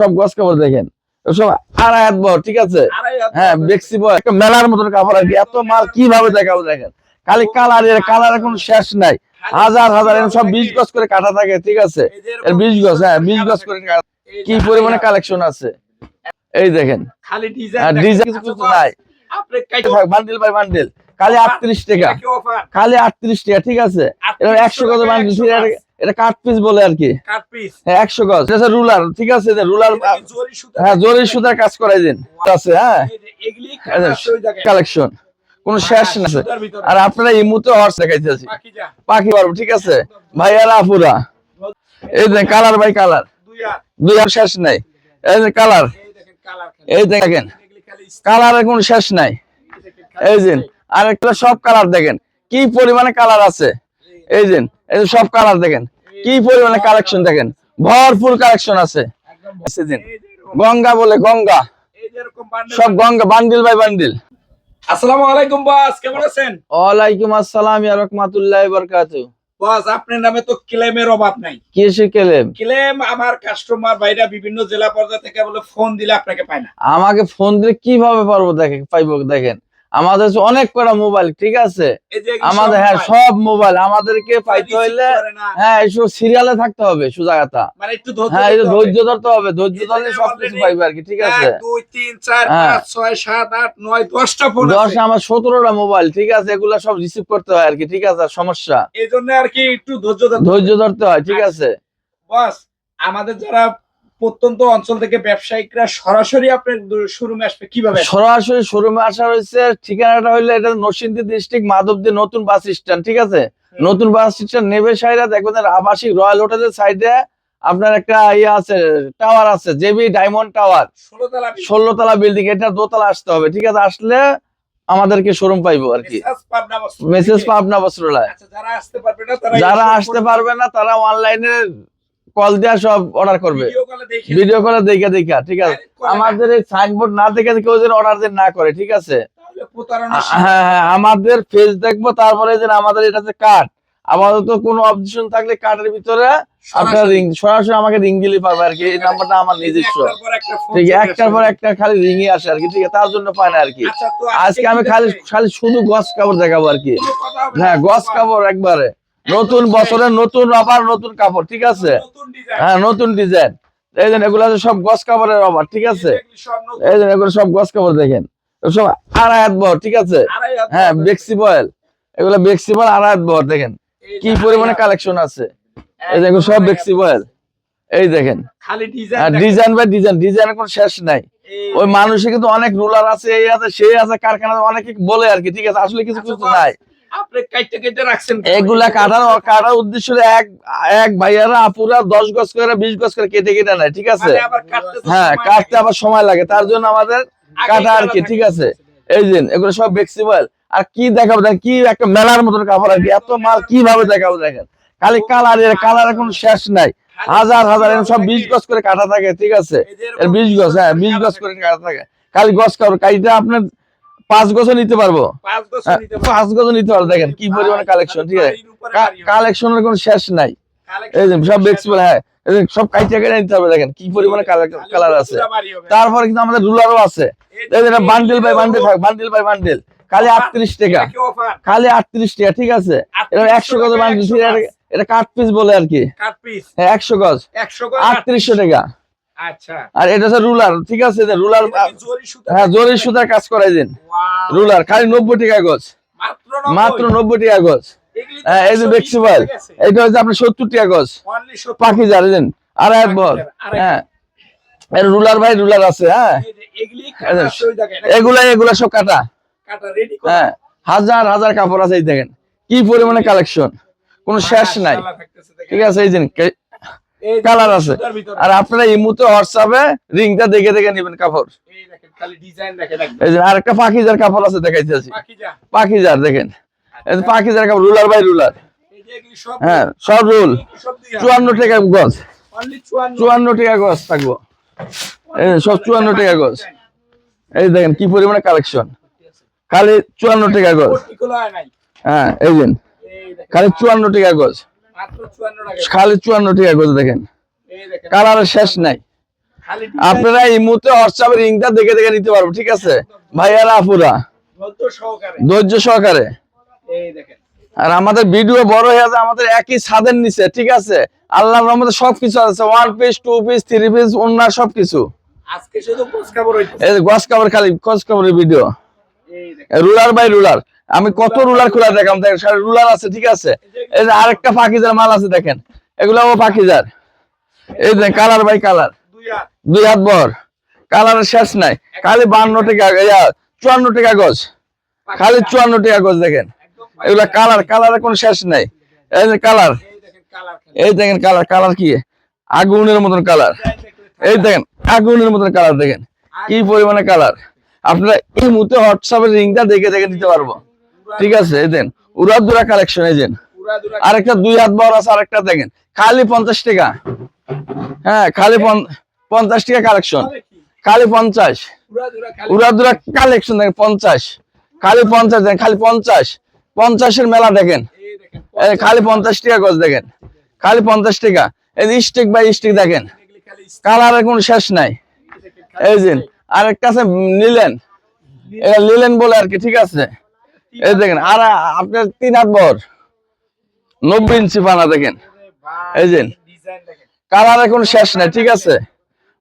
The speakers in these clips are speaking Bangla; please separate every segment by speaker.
Speaker 1: সব গছ কাপড় দেখেন। সব আড়াই হাত বড় ঠিক আছে? হ্যাঁ বেক্সি একটা মেলার মতন কাপড় আর কি। এত মাল কীভাবে দেখাবো দেখেন? খালি কালারের কালার এখন শেষ নাই। হাজার হাজার সব বিশ গছ করে কাটা থাকে ঠিক আছে? এর বিশ গছ হ্যাঁ বিশ গছ করে কি পরিমাণে কালেকশন আছে? এই দেখেন।
Speaker 2: খালি ডিজাইন
Speaker 1: ডিজাইন কিছু কিছু নাই। বান্ডিল বাই বান্ডিল খালি আটত্রিশ টাকা। খালি আটত্রিশ টাকা ঠিক আছে? একশো গজ বান্ডিল এটা কাট পিস বলে আর কি।
Speaker 2: কাট পিস
Speaker 1: হ্যাঁ একশো গজ। এটা রুলার ঠিক আছে? রুলার হ্যাঁ জরি সুতার কাজ করাই দিন। আছে হ্যাঁ? কালেকশন কোন শেষ না। আর আপনারা এই মুহূর্তে হর্স দেখাইতেছি পাখি পারব ঠিক আছে? ভাইয়ারা আপুরা। এই দেখেন কালার বাই কালার।
Speaker 2: দুই আর।
Speaker 1: শেষ নাই। এই যে কালার।
Speaker 2: এই দেখেন
Speaker 1: কালারের কোন শেষ নাই। এই যে আর একটা সব কালার দেখেন। কি পরিমাণে কালার আছে? এই যে সব কালার দেখেন। কি পরিমাণে কালেকশন দেখেন? ভরপুর কালেকশন আছে। গঙ্গা বলে গঙ্গা। সব গঙ্গা বান্ডিল বাই বান্ডিল।
Speaker 2: আসসালামু আলাইকুম বস কেমন আছেন?
Speaker 1: ওয়ালাইকুম আসসালাম ইয়া রাহমাতুল্লাহি ওয়া বারাকাতুহু।
Speaker 2: বস আপনার নামে তো ক্লেমের অভাব নাই।
Speaker 1: কি শিখেলেন
Speaker 2: ক্লেম আমার কাস্টমার ভাইরা বিভিন্ন জেলা পর্যায়ে থেকে বলে ফোন দিলে আপনাকে পায় না।
Speaker 1: আমাকে ফোন দিয়ে কীভাবে পারব দেখে পাইবো দেখেন? আমাদের অনেক কটা মোবাইল ঠিক আছে? আমাদের হ্যাঁ সব মোবাইল আমাদেরকে পাইতে হইলে হ্যাঁ এইসব সিরিয়ালে থাকতে হবে সুজাগাতা
Speaker 2: মানে ধৈর্য
Speaker 1: হ্যাঁ এই
Speaker 2: ধরতে হবে।
Speaker 1: ধৈর্য ধরতে হবে ধৈর্য ধরলে সবকিছু পাইবে আর কি ঠিক আছে?
Speaker 2: দুই তিন চার
Speaker 1: হ্যাঁ।
Speaker 2: পাঁচ ছয় সাত আট নয় দশটা ফোন
Speaker 1: দশ আমার সতেরোটা মোবাইল ঠিক আছে? এগুলা সব রিসিভ করতে হয় আর কি ঠিক আছে? সমস্যা।
Speaker 2: এই জন্য আর কি একটু ধৈর্য
Speaker 1: ধৈর্য ধরতে হয় ঠিক আছে?
Speaker 2: বস আমাদের যারা প্রত্যন্ত অঞ্চল থেকে ব্যবসায়িকরা সরাসরি আপনার শোরুমে আসবে কীভাবে?
Speaker 1: সরাসরি শোরুমে আসা হয়েছে ঠিকানাটা হইলে এটা নরসিংদী ডিস্ট্রিক্ট মাধবদী নতুন বাস স্ট্যান্ড ঠিক আছে? নতুন বাস স্ট্যান্ড নেবে সাইডে দেখবেন আবাসিক রয়্যাল হোটেলের সাইডে আপনার একটা ইয়ে আছে টাওয়ার আছে জেবি ডায়মন্ড টাওয়ার ষোলো তলা বিল্ডিং এটা দোতলা আসতে হবে ঠিক আছে? আসলে আমাদেরকে শোরুম পাইবো আর কি।
Speaker 2: মেসেজ পাবনা
Speaker 1: বস্ত্রালয়।
Speaker 2: আচ্ছা যারা আসতে পারবে না তারা
Speaker 1: যারা আসতে পারবে না তারা অনলাইনে কল দেওয়া সব অর্ডার করবে।
Speaker 2: ভিডিও কলে দেখে
Speaker 1: দেখে ঠিক আছে?
Speaker 2: এ
Speaker 1: আমাদের এই সাইনবোর্ড না দেখে কেউ যেন অর্ডার না করে ঠিক আছে? হ্যাঁ হ্যাঁ আমাদের ফেস দেখব তারপরে যেন আমাদের এটা হচ্ছে কার্ড আপাতত কোনো অবজেকশন থাকলে কার্ডের ভিতরে আপনার রিং সরাসরি আমাকে রিং দিলে পাবে আর কি এই নাম্বারটা আমার নিজস্ব। ঠিক আছে একটার পর একটা খালি রিংই আসে আর কি ঠিক আছে? তার জন্য পায় না আর কি।
Speaker 2: আচ্ছা
Speaker 1: আজকে আমি খালি খালি শুধু গস কাপড় দেখাবো আর কি। হ্যাঁ গস কাপড় একবারে। নতুন বছরের নতুন আবার নতুন কাপড় ঠিক আছে? হ্যাঁ নতুন ডিজাইন এই যে এগুলো আছে সব গস কাপড়ের অফার ঠিক আছে? এই যে এগুলো সব গস কাপড় দেখেন। সব আড়াই হাত বহর ঠিক আছে? হ্যাঁ বেক্সি বয়েল এগুলো বেক্সি বয়েল আড়াই হাত বহর দেখেন। কি
Speaker 2: যে
Speaker 1: পরিমাণে কালেকশন আছে? এই যে এগুলো সব বেক্সি বয়েল এই দেখেন।
Speaker 2: খালি ডিজাইন
Speaker 1: বাই ডিজাইন ডিজাইনের কোনো শেষ নাই। ওই মানুষে কিন্তু অনেক রুলার আছে এই আছে সেই আছে কারখানা অনেকে বলে আর কি ঠিক আছে? আসলে কিছু কিছু নাই।
Speaker 2: আপনি কাইটে কেটে রাখছেন
Speaker 1: এগুলা কাটার কাটার উদ্দেশ্য এক এক ভাইয়ারা আপুরা দশ গজ করে বিশ গজ করে কেটে কেটে নেয় ঠিক আছে?
Speaker 2: মানে
Speaker 1: হ্যাঁ কাটতে আবার সময় লাগে তার জন্য আমাদের কাটা আর কি ঠিক আছে? এই যে এগুলো সব ফ্লেক্সিবল আর কি দেখাবো দেখেন কি একটা মেলার মতন কাপড় আর কি এত মাল কীভাবে দেখাবো দেখেন? খালি কালারের কালারের কোনো শেষ নাই। হাজার হাজার সব বিশ গজ করে কাটা থাকে ঠিক আছে? বিশ গজ হ্যাঁ বিশ গজ করে কাটা থাকে। খালি গজ কাপড় কাইটা আপনার পাঁচ গজও নিতে পারব?
Speaker 2: পাঁচ
Speaker 1: হ্যাঁ, গজও নিতে পারব। দেখেন কি পরিমাণে কালেকশন ঠিক আছে? কালেকশনের কোনো শেষ নাই। এই যে সব ফ্লেক্সিবল হ্যাঁ সব কাইটা কেটে নিতে হবে দেখেন কি পরিমাণে কালার আছে। তারপরে কিন্তু আমাদের রুলারও আছে। যে বাই বান্ডিল থাক বান্ডিল বাই বান্ডিল খালি আটত্রিশ টাকা। খালি আটত্রিশ টাকা ঠিক আছে? এটা একশো গজ। বান্ডিল এটা কাট পিস বলে আর কি। হ্যাঁ একশো গজ। আটত্রিশশো টাকা।
Speaker 2: আচ্ছা।
Speaker 1: আর এটা হচ্ছে রুলার ঠিক আছে? রুলার
Speaker 2: জরি
Speaker 1: হ্যাঁ জরির সুতার কাজ করাই দিন। রুলার খালি নব্বই টাকা গজ।
Speaker 2: মাত্র
Speaker 1: নব্বই। টাকা গজ। হ্যাঁ এই যে
Speaker 2: 120
Speaker 1: ফ্লেক্সিবল
Speaker 2: হয়ে গেছে।
Speaker 1: এটা হচ্ছে আপনার সত্তর টাকা গজ। পাখি আড়াই হাত বল। হ্যাঁ। এর রুলার ভাই রুলার আছে হ্যাঁ।
Speaker 2: এগুলি
Speaker 1: এগুলা সব কাটা। হ্যাঁ হাজার হাজার কাপড় আছে এই দেখেন। কি পরিমাণে কালেকশন কোনো শেষ নাই। ঠিক আছে এই দিন
Speaker 2: যে
Speaker 1: কালার আছে। আর আপনারা এই মুহূর্তে হোয়াটসঅ্যাপে রিংটা দেখে দেখে নেবেন কাপড়।
Speaker 2: এই।
Speaker 1: যে আরেকটা পাখিজার কাপড় আছে দেখাইতেছি। পাখিজার দেখেন। পাখিজার কাপড় রুলার বাই রুলার। হ্যাঁ সব রুল। চুয়ান্ন টাকা গজ। চুয়ান্ন। টাকা গজ থাকব। এই সব চুয়ান্ন টাকা গজ। এই দেখেন কি পরিমাণে কালেকশন খালি চুয়ান্ন টাকা গজ।
Speaker 2: হয়
Speaker 1: এই দিন খালি চুয়ান্ন টাকা গজ।
Speaker 2: মাত্র 54 টাকা।
Speaker 1: খালি চুয়ান্ন টাকা গজ দেখেন। কালারের শেষ নাই। আপনারা এই মুহূর্তে হোয়াটসঅ্যাপে লিঙ্কটা দেখে দেখে নিতে পারব ঠিক আছে? ভাইয়ারা আপুরা
Speaker 2: ধৈর্য সহকারে। দেখেন।
Speaker 1: আর আমাদের ভিডিও বড় হয়ে আছে আমাদের একই ছাদের নিচে ঠিক আছে? আল্লাহ রহমতে সবকিছু আছে one piece two piece three piece ওনার সবকিছু।
Speaker 2: আজকে শুধু
Speaker 1: গস কাপড় খালি গস কাপড়ের ভিডিও রুলার বাই রুলার। আমি কত রুলার খোলা দেখাম দেখেন রুলার আছে ঠিক আছে? এই যে আরেকটা পাখিজার মাল আছে দেখেন। এগুলো ও পাখিজার। এই যে কালার বাই কালার।
Speaker 2: দুই হাত
Speaker 1: বর কালারের শেষ নাই। খালি বান্ন টাকা চুয়ান্ন টাকা খালি চুয়ান্ন টাকা গজ দেখেন। এগুলা কালার কালারের কোনো শেষ নাই। এই যে কালার।
Speaker 2: এই দেখেন কালার
Speaker 1: কালার কি? আগুনের মতন কালার। এই দেখেন, আগুনের মতন কালার দেখেন। কি পরিমাণে কালার? আপনারা এই মুহূর্তে হোয়াটসঅ্যাপের লিঙ্কটা দেখে দেখে নিতে পারব। ঠিক আছে, এই দেন, উড়াদুরা কালেকশন এই দেন। আরেকটা দুই হাত বড় আছে, আরেকটা দেখেন। খালি পঞ্চাশ টাকা। হ্যাঁ খালি পঞ্চাশ টাকা কালেকশন খালি পঞ্চাশ। উড়াদুরা কালেকশন দেখেন পঞ্চাশ। খালি পঞ্চাশ দেখেন খালি পঞ্চাশ। পঞ্চাশের মেলা দেখেন।
Speaker 2: এই
Speaker 1: খালি পঞ্চাশ টাকা গজ দেখেন। খালি পঞ্চাশ টাকা। এই স্টিক বাই স্টিক দেখেন। কালারের কোনো শেষ নাই। এই যে আরেকটা আছে নিলেন এটা নিলেন বলে আর কি ঠিক আছে? এই দেখেন আর আপনার তিন হাত বর নব্বই ইঞ্চি পানা দেখেন। এই যে
Speaker 2: ডিজাইন দেখেন।
Speaker 1: কালারের কোনো শেষ নাই ঠিক আছে?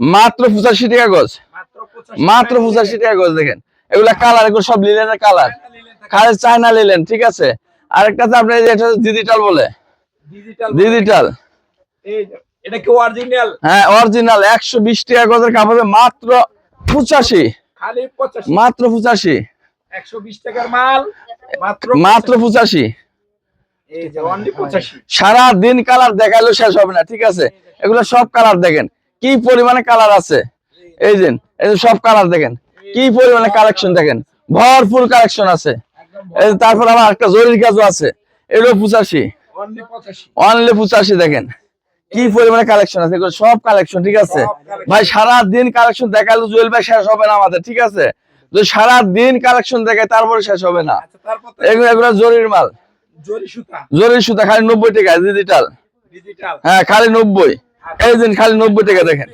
Speaker 1: মাত্র পঁচাশি টাকা গজ।
Speaker 2: মাত্র 85
Speaker 1: মাত্র পঁচাশি টাকা গজ দেখেন। এগুলা কালার এগুলো সব লিলেনের কালার খালি চায়না নিলেন ঠিক আছে? আরেকটা আপনার এটা ডিজিটাল বলে।
Speaker 2: ডিজিটাল এটা কি অরিজিনাল
Speaker 1: হ্যাঁ অরিজিনাল একশো বিশ টাকা গজের কাপড়ে মাত্র পঁচাশি।
Speaker 2: খালি 85
Speaker 1: মাত্র পঁচাশি।
Speaker 2: 120 টাকার মাল মাত্র
Speaker 1: মাত্র পঁচাশি।
Speaker 2: এই 85
Speaker 1: সারা দিন কালার দেখাইলেও শেষ হবে না ঠিক আছে? এগুলো সব কালার দেখেন। কি পরিমাণে কালার আছে? এই যে সব কালার দেখেন। কি পরিমাণে কালেকশন দেখেন? ভরপুর কালেকশন আছে। তারপর আমার একটা জরির কাজও আছে। এগুলো পঁচাশি।
Speaker 2: অনলি 85
Speaker 1: অনলি পঁচাশি দেখেন। কি পরিমাণে কালেকশন আছে? সব কালেকশন ঠিক আছে? ভাই সারা দিন কালেকশন দেখালে জুয়েল ভাই শেষ হবে না আমাদের ঠিক আছে? যদি সারা দিন কালেকশন দেখায় তারপরে শেষ হবে না।
Speaker 2: আচ্ছা তো
Speaker 1: এগুলো এগুলো জরির মাল।
Speaker 2: জরি সুতা।
Speaker 1: জরির সুতা খালি নব্বই টাকা ডিজিটাল হ্যাঁ খালি নব্বই। এই দিন খালি নব্বই টাকা দেখেন।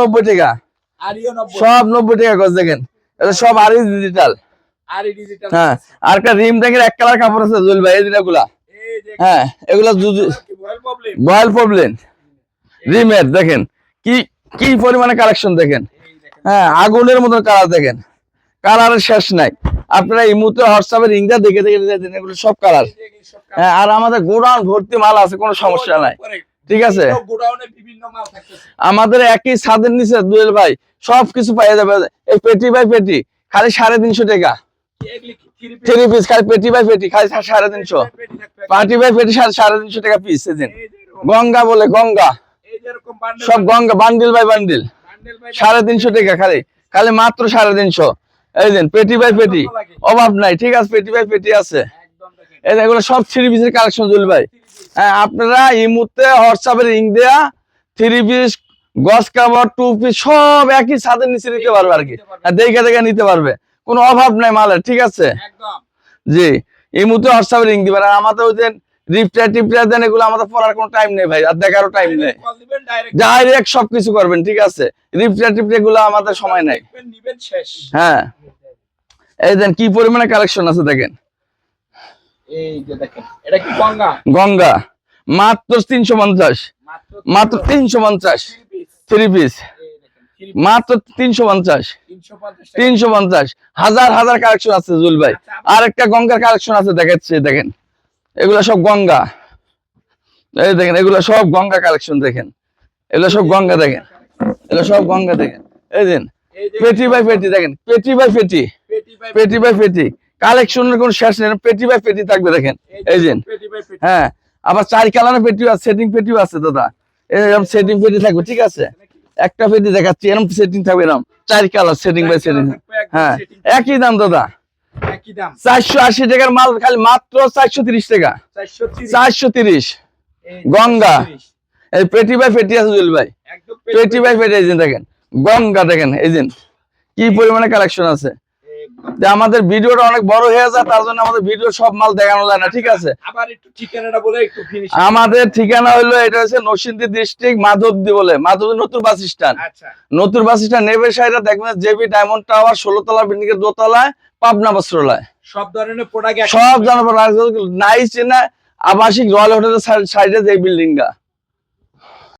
Speaker 1: নব্বই টাকা। সব নব্বই টাকা গজ দেখেন। এটা সব ডিজিটাল হ্যাঁ আর একটা রিম ট্যাঙ্কের এক কালার কাপড় আছে জুয়েল ভাই এই দিনগুলা হ্যাঁ এগুলা
Speaker 2: কি ভয়েল
Speaker 1: বয়েল প্রবলেম রিমের দেখেন কি কি পরিমাণে কালেকশন দেখেন। হ্যাঁ আগুনের মতো কালার দেখেন। কালারের শেষ নাই। আপনারা এই মুহূর্তে হোয়াটসঅ্যাপের রিংটা দেখে দেখে এগুলো সব কালার হ্যাঁ আর আমাদের গোডাউন ভর্তি মাল আছে কোনো সমস্যা নাই। ঠিক আছে? আমাদের একই ছাদের নিচে দুয়েল ভাই সব কিছু পাওয়া যাবে। এই পেটি বাই পেটি খালি সাড়ে তিনশো টাকা।
Speaker 2: থ্রি পিস
Speaker 1: খালি পেটি বাই পেটি খালি সাড়ে তিনশো। পার্টি বাই পেটি সাড়ে তিনশো টাকা পিস সেদিন গঙ্গা বলে গঙ্গা। সব গঙ্গা বান্ডিল বাই বান্ডিল সাড়ে তিনশো টাকা খালি। খালি মাত্র সাড়ে তিনশো। এই দিন পেটি বাই পেটি। অভাব নাই ঠিক আছে পেটি বাই পেটি আছে। এগুলো সব থ্রি পিসের কালেকশন জুল ভাই। আপনারা এই মুহূর্তে হোয়াটসঅ্যাপের লিঙ্ক দেয়া থ্রি পিস গস কাভার টু পিস সব একই ছাদের নিচে নিতে পারবে আর কি। দেখে দেখে নিতে পারবে। কোনো অভাব নাই মালের ঠিক আছে? জি এই মুহূর্তে হোয়াটসঅ্যাপে লিঙ্ক দিবেন। আর আমাদের ওই যে রিপ্লাই টিপ্লাই দেন এগুলো আমাদের পড়ার কোনো টাইম নেই ভাই আর দেখারও টাইম নেই।
Speaker 2: ডাইরেক্ট
Speaker 1: সবকিছু করবেন ঠিক আছে? রিপ্লাই টিপ্লাই গুলো আমাদের সময় নাই। হ্যাঁ। এই দেন কি পরিমাণে কালেকশন আছে দেখেন?
Speaker 2: এই যে দেখেন এটা কি গঙ্গা?
Speaker 1: গঙ্গা। মাত্র তিনশো পঞ্চাশ।
Speaker 2: মাত্র
Speaker 1: তিনশো পঞ্চাশ। Three piece. মাত্র তিনশো পঞ্চাশ। তিনশো পঞ্চাশ হাজার হাজার কালেকশন আছে জুল ভাই। আর একটা গঙ্গার কালেকশন আছে দেখাচ্ছে দেখেন। এগুলো সব গঙ্গা। এই দেখেন এগুলো সব গঙ্গা কালেকশন দেখেন। এগুলো সব গঙ্গা দেখেন। এগুলো সব গঙ্গা দেখেন। এই দিন পেটি বাই পেটি দেখেন। পেটি বাই পেটি।
Speaker 2: পেটি বাই
Speaker 1: পেটি কালেকশনের কোন শেষ নেই পেটি বাই পেটি থাকবে দেখেন। এই দিন হ্যাঁ আবার চার কালারের পেটিও আছে সেটিং পেটিও আছে দাদা। এরকম সেটিং পেটি থাকবে ঠিক আছে? একটা পেটি দেখাচ্ছি এরকম সেটিং থাকবে এরকম। চার কালার সেটিং বাই সেটিং হ্যাঁ একই দাম দাদা। চারশো আশি টাকার মাল খালি মাত্র চারশো তিরিশ টাকা। চারশো তিরিশ। গঙ্গা। এই পেটি বাই পেটি আছে জুল ভাই। পেটি বাই পেটি যে দেখেন। গঙ্গা দেখেন এই যে। কি পরিমাণে কালেকশন আছে? যে আমাদের ভিডিওটা অনেক বড় হয়ে যায় তার জন্য আমাদের ভিডিও সব মাল দেখানো যায় না ঠিক আছে?
Speaker 2: আবার একটু ঠিকানাটা বলে একটু ফিনিশ
Speaker 1: আমাদের ঠিকানা হলো এটা হচ্ছে নরসিংদী ডিস্ট্রিক্ট মাধবদী বলে মাধবদী নতুন বাস স্ট্যান্ড
Speaker 2: আচ্ছা।
Speaker 1: নতুন বাস স্ট্যান্ড নেবে সাইডে দেখবেন জেবি ডায়মন্ড টাওয়ার ষোলো তলা বিল্ডিং এর দোতলায় পাবনা বস্ত্রালয়।
Speaker 2: সব ধরনের প্রোডাক্ট
Speaker 1: সব জানাব নাই চেনা আবাসিক রয়্যাল হোটেলের সাইডে যে বিল্ডিংটা